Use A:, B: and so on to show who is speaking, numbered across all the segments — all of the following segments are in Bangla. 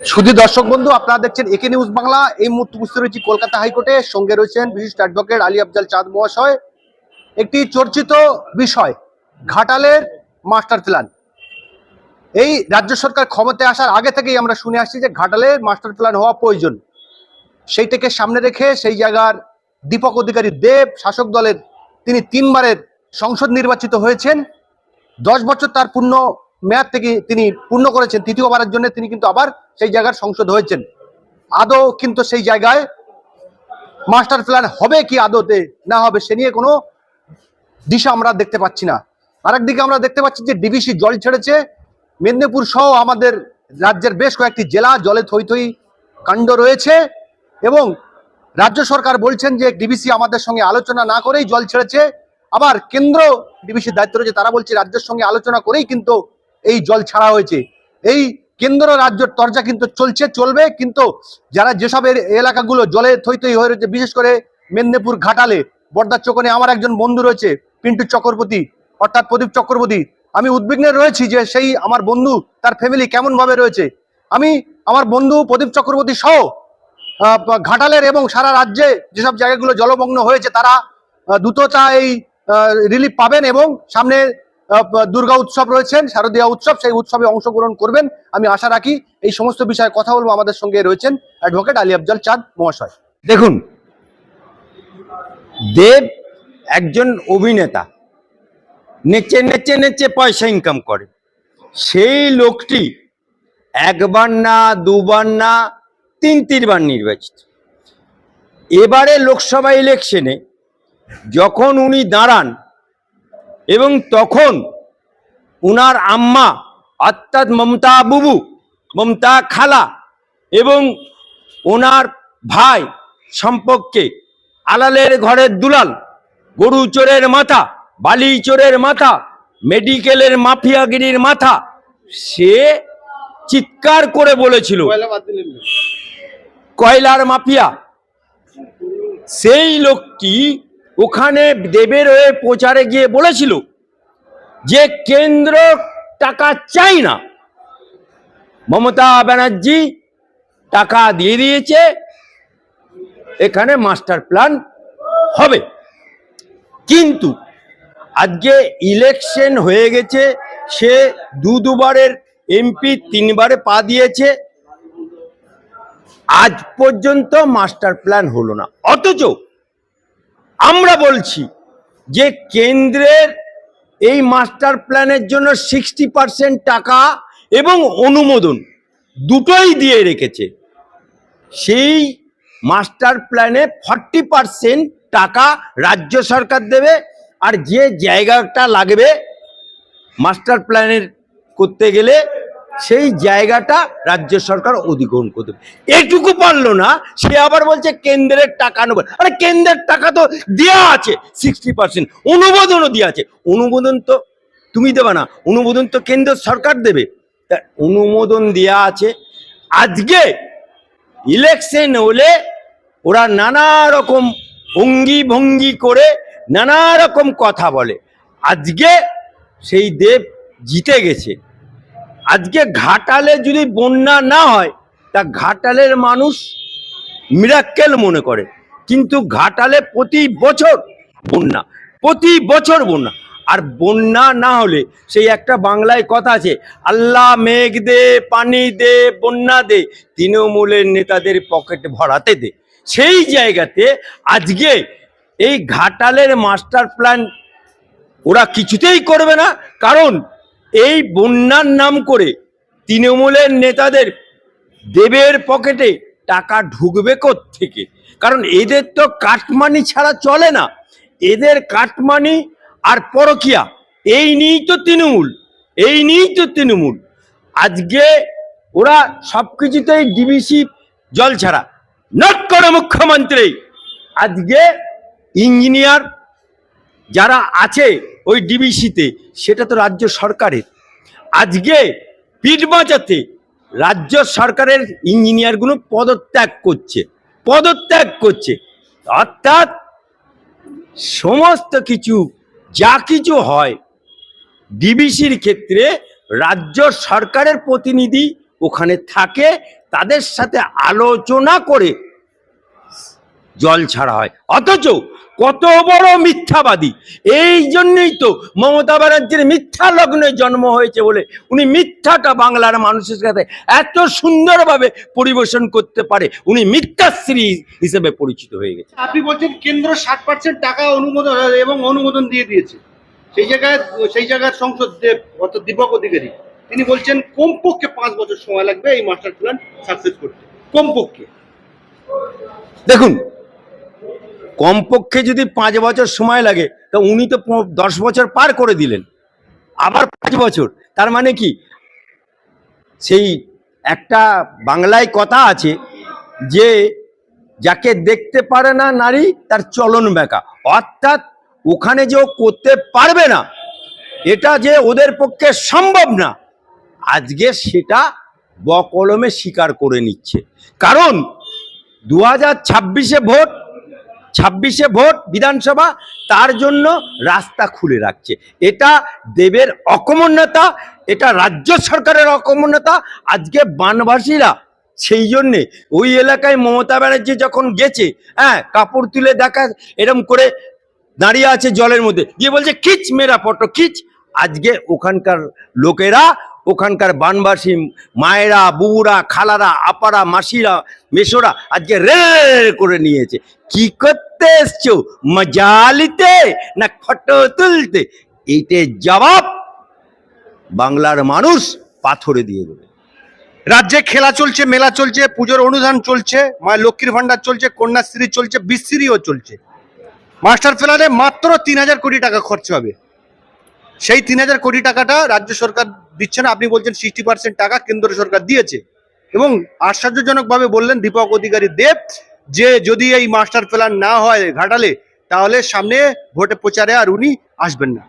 A: সুধী দর্শক বন্ধু, আপনারা দেখছেন একে নিউজ বাংলা। এই মুহূর্তে উপস্থিত রয়েছি কলকাতা হাইকোর্টে। সঙ্গে রয়েছেন বিশিষ্ট অ্যাডভোকেট আলী আফজাল চাঁদ মহাশয়। একটি চর্চিত বিষয়, ঘাটালের মাস্টার প্ল্যান। এই রাজ্য সরকার ক্ষমতায় আসার আগে থেকেই আমরা শুনে আসছি যে ঘাটালের মাস্টার প্ল্যান হওয়া প্রয়োজন। সেইটাকে সামনে রেখে সেই জায়গার দীপক অধিকারী দেব, শাসক দলের তিনি তিনবারের সংসদ নির্বাচিত হয়েছেন। দশ বছর তার পূর্ণ মেয়াদ থেকে তিনি পূর্ণ করেছেন, তৃতীয়বারের জন্য তিনি কিন্তু আবার সেই জায়গার সংসদ হয়েছেন। আদৌ কিন্তু সেই জায়গায় মাস্টার প্ল্যান হবে কি আদতে? না হবে, সে নিয়ে কোনো দিশা আমরা দেখতে পাচ্ছি না। আরেকদিকে আমরা দেখতে পাচ্ছি যে ডিবিসি জল ছেড়েছে। মেদিনীপুর সহ আমাদের রাজ্যের বেশ কয়েকটি জেলা জলে থই থই কাণ্ড রয়েছে এবং রাজ্য সরকার বলছেন যে ডিবিসি আমাদের সঙ্গে আলোচনা না করেই জল ছেড়েছে। আবার কেন্দ্র ডিবিসির দায়িত্ব রয়েছে, তারা বলছে রাজ্যের সঙ্গে আলোচনা করেই কিন্তু এই জল ছাড়া হয়েছে। এই কেন্দ্র রাজ্যের তরজা কিন্তু চলছে, চলবে। কিন্তু যারা যেসব এলাকাগুলো জলে থই থই হয়ে রয়েছে, বিশেষ করে মেদিনীপুর ঘাটালে বর্দার চোখনে আমার একজন বন্ধু রয়েছে, পিন্টু চক্রবর্তী, অর্থাৎ প্রদীপ চক্রবর্তী। আমি উদ্বিগ্নে রয়েছি যে সেই আমার বন্ধু, তার ফ্যামিলি কেমন ভাবে রয়েছে। আমি আমার বন্ধু প্রদীপ চক্রবর্তী সহ ঘাটালের এবং সারা রাজ্যে যেসব জায়গাগুলো জলমগ্ন হয়েছে, তারা দ্রুততা এই রিলিফ পাবেন এবং সামনে দুর্গা উৎসব রয়েছেন, শারদীয়া উৎসব, সেই উৎসবে অংশগ্রহণ করবেন। আমি আশা রাখি এই সমস্ত বিষয়ে কথা বলব আমাদের সঙ্গে রয়েছেন অ্যাডভোকেট আলী আফজাল চাঁদ মহাশয়।
B: দেখুন, দেব একজন অভিনেতা। নেচে নেচে নেচে পয়সা ইনকাম করে। সেই লোকটি একবার না, দুবার না, তিন, তিনবার নির্বাচিত। এবারে লোকসভা ইলেকশনে যখন উনি দাঁড়ান এবং তখন উনার আম্মা অর্থাৎ মমতা বুবু মমতা খালা এবং ওনার ভাই সম্পর্কে আলালের ঘরের দুলাল গরু চোরের মাথা বালি চোরের মাথা মেডিকেলের মাফিয়াগিরির মাথা সে চিৎকার করে বলেছিল কয়লার মাফিয়া সেই লোকটি ওখানে দেবের হয়ে প্রচারে গিয়ে বলেছিল যে কেন্দ্র টাকা চাই না। মমতা ব্যানার্জি টাকা দিয়ে দিয়েছে, এখানে মাস্টার প্ল্যান হবে। কিন্তু আজকে ইলেকশন হয়ে গেছে, সে দু দুবারের এমপি তিনবারে পা দিয়েছে। আজ পর্যন্ত মাস্টার প্ল্যান হলো না। অথচ আমরা বলছি যে কেন্দ্রের এই মাস্টার প্ল্যানের জন্য সিক্সটি পার্সেন্ট টাকা এবং অনুমোদন দুটোই দিয়ে রেখেছে। সেই মাস্টার প্ল্যানে ফর্টি পার্সেন্ট টাকা রাজ্য সরকার দেবে আর যে জায়গাটা লাগবে মাস্টার প্ল্যানের করতে গেলে সেই জায়গাটা রাজ্য সরকার অধিগ্রহণ করতে এটুকু পারল না, সে আবার বলছে কেন্দ্রের টাকা নেবে। আরে কেন্দ্রের টাকা তো দেওয়া আছে সিক্সটি পার্সেন্ট অনুমোদনও দেওয়া আছে। অনুমোদন তো তুমি দেবে না, অনুমোদন তো কেন্দ্র সরকার দেবে। তা অনুমোদন দেওয়া আছে। আজকে ইলেকশন হলে ওরা নানা রকম অঙ্গি ভঙ্গি করে নানা রকম কথা বলে। আজকে সেই দেব জিতে গেছে। আজকে ঘাটালে যদি বন্যা না হয়, তা ঘাটালের মানুষ মিরাক্কেল মনে করে। কিন্তু ঘাটালে প্রতি বছর বন্যা, প্রতি বছর বন্যা। আর বন্যা না হলে সেই একটা বাংলায় কথা আছে, আল্লাহ মেঘ দে, পানি দে, বন্যা দে, তৃণমূলের নেতাদের পকেট ভরাতে দে। সেই জায়গাতে আজকে এই ঘাটালের মাস্টার প্ল্যান ওরা কিছুতেই করবে না। কারণ এই বন্যার নাম করে তৃণমূলের নেতাদের দেবের পকেটে টাকা ঢুকবে থেকে কারণ এদের তো কাটমানি ছাড়া চলে না। এদের কাটমানি আর পরকিয়া, এই নিয়েই তো তৃণমূল, এই নিয়েই তো তৃণমূল। আজকে ওরা সব কিছুতেই ডিবিসি জল ছাড়া। নট করে মুখ্যমন্ত্রী। আজকে ইঞ্জিনিয়ার যারা আছে ওই ডিবিসিতে, সেটা তো রাজ্য সরকারের। আজকে পিঠ বাঁচাতে রাজ্য সরকারের ইঞ্জিনিয়ারগুলো পদত্যাগ করছে পদত্যাগ করছে। অর্থাৎ সমস্ত কিছু, যা কিছু হয়, ডিবিসির ক্ষেত্রে রাজ্য সরকারের প্রতিনিধি ওখানে থাকে, তাদের সাথে আলোচনা করে জল ছাড়া হয়। অথচ কত বড় মিথ্যাবাদী। এই জন্যই তো মমতা ব্যানার্জির মিথ্যা লগ্নে জন্ম হয়েছে বলে উনি মিথ্যাটা বাংলার মানুষের কাছে এত সুন্দরভাবে পরিবেশন করতে পারে। উনি মিথ্যা মিথ্যাশ্রী হিসেবে পরিচিত হয়ে গেছে।
A: আপনি বলছেন কেন্দ্র ষাট পার্সেন্ট টাকা অনুমোদন এবং অনুমোদন দিয়ে দিয়েছে। সেই জায়গায় সেই জায়গার সংসদ যে অর্থাৎ দীপক অধিকারী তিনি বলছেন কমপক্ষে পাঁচ বছর সময় লাগবে এই মাস্টার প্ল্যান সাকসেস করতে। কমপক্ষে।
B: দেখুন কমপক্ষে যদি পাঁচ বছর সময় লাগে, তো উনি তো দশ বছর পার করে দিলেন। আবার পাঁচ বছর, তার মানে কি? সেই একটা বাংলায় কথা আছে যে, যাকে দেখতে পারে না নারী, তার চলন বেকা অর্থাৎ ওখানে যে করতে পারবে না, এটা যে ওদের পক্ষে সম্ভব না, আজকে সেটা বকলমে স্বীকার করে নিচ্ছে। কারণ দু হাজার ভোট ছাব্বিশে ভোট বিধানসভা, তার জন্য রাস্তা খুলে রাখছে। এটা দেবের অকমন্যতা, এটা রাজ্য সরকারের অকমন্যতা, আজকে বানবাসীরা সেই জন্যে ওই এলাকায় মমতা ব্যানার্জি যখন গেছে হ্যাঁ কাপড় তুলে দেখা, এরম করে দাঁড়িয়ে আছে জলের মধ্যে। গিয়ে বলছে, খিচ মেরা ফটো, খিচ। আজকে ওখানকার লোকেরা ওখানকার বানবাসী মায়েরা বুবুরা খালারা, আপারা, মাসিরা মেশোরা আজকে রে করে নিয়েছে। কি করতে এসছো? মজালিতে না ফটো তুলতে? এইটার জবাব বাংলার মানুষ পাথরে দিয়ে দেবে।
A: রাজ্যে খেলা চলছে, মেলা চলছে, পুজোর অনুদান চলছে মায়ের লক্ষ্মীর ভান্ডার চলছে, কন্যাশ্রী চলছে, বিশ্রীও চলছে। মাস্টার প্ল্যানে মাত্র তিন হাজার কোটি টাকা খরচ হবে। সেই তিন হাজার কোটি টাকাটা রাজ্য সরকার দিচ্ছে না। আপনি বলছেন সিক্সটি পার্সেন্ট টাকা কেন্দ্র সরকার দিয়েছে। এবং আশ্চর্যজনকভাবে বললেন দীপক অধিকারী দেব যে যদি এই মাস্টার প্ল্যান না হয় ঘাটালে, তাহলে সামনে ভোটে প্রচারে আর উনি আসবেন না।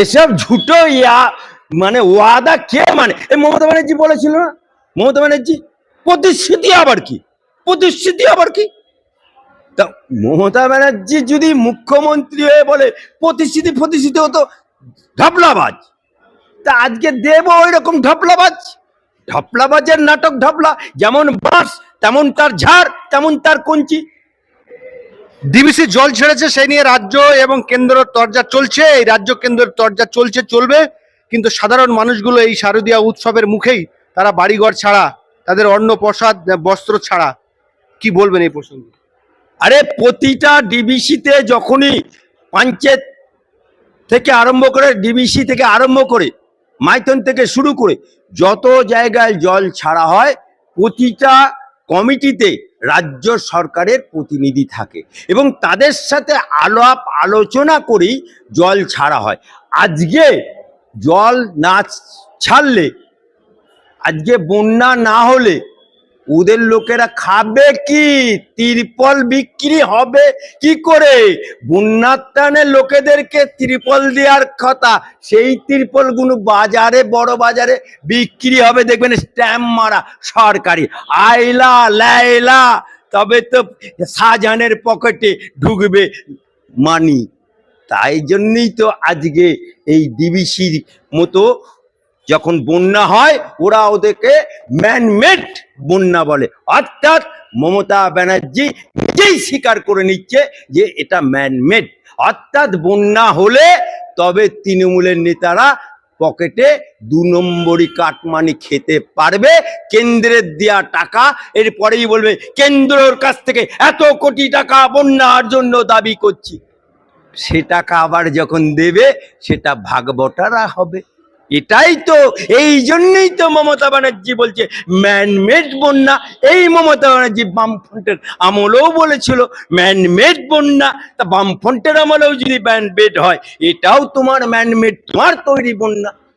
B: এসব ঝুটো ইয়া মানে ওয়াদা কে মানে? মমতা ব্যানার্জি বলেছিল না? মমতা ব্যানার্জি, প্রতিশ্রুতি আবার কি? প্রতিশ্রুতি আবার কি? তা মমতা ব্যানার্জি যদি মুখ্যমন্ত্রী হয়ে বলে প্রতিশ্রুতি প্রতিশ্রুতি হতো ঢপলাবাজ তা আজকে দেব ওই রকম ঢপলাবাজ। ঢপলাবাজের নাটক ঢপলা যেমন বাঁশ তেমন তার ঝাড় তেমন তার কঞ্চি।
A: ডিবিসি জল ছেড়েছে সেই নিয়ে রাজ্য এবং কেন্দ্র তরজা চলছে। এই রাজ্য কেন্দ্রের তরজা চলছে চলবে। কিন্তু সাধারণ মানুষগুলো এই শারদীয়া উৎসবের মুখেই তারা বাড়িঘর ছাড়া তাদের অন্ন প্রসাদ বস্ত্র ছাড়া। কি বলবেন এই প্রসঙ্গে?
B: আরে প্রতিটা ডিবিসিতে যখনই পঞ্চায়েত থেকে আরম্ভ করে ডিবিসি থেকে আরম্ভ করে মাইথন থেকে শুরু করে যত জায়গায় জল ছাড়া হয়, প্রতিটা কমিটিতে রাজ্য সরকারের প্রতিনিধি থাকে এবং তাদের সাথে আলাপ আলোচনা করেই জল ছাড়া হয়। আজকে জল না ছাড়লে, আজকে বন্যা না হলে ওদের লোকেরা খাবে কি? তিরপল বিক্রি হবে কি করে? বন্যার টানে লোকেদেরকে ত্রিপল দেওয়ার কথা। সেই তিরপলগুলো বাজারে, বড় বাজারে বিক্রি হবে। দেখবেন স্ট্যাম্প মারা সরকারি। আইলা, লাইলা। তবে তো শাহজাহানের পকেটে ঢুকবে মানি তাই জন্যই তো আজকে এই ডিবিসির মতো যখন বন্যা হয়, ওরা ওদেরকে ম্যানমেড বন্যা বলে। অর্থাৎ মমতা ব্যানার্জি নিজেই স্বীকার করে নিচ্ছে যে এটা ম্যানমেড অর্থাৎ বন্যা হলে তবে তৃণমূলের নেতারা পকেটে দু নম্বরই কাটমানি খেতে পারবে, কেন্দ্রের দেয়া টাকা। এরপরেই বলবে, কেন্দ্রের কাছ থেকে এত কোটি টাকা বন্যার জন্য দাবি করছি। সে টাকা আবার যখন দেবে, সেটা ভাগবটারা হবে। এটাই তো, এই জন্যই তো মমতা ব্যানার্জি বলছে ম্যানমেড বন্যা। এই মমতা ব্যানার্জি বামফ্রন্টের আমলেও বলেছিল ম্যানমেড বন্যা। তা বামফ্রন্টের আমলেও যদি ম্যানমেড হয়, এটাও তোমার ম্যানমেড তোমার তৈরি বন্যা।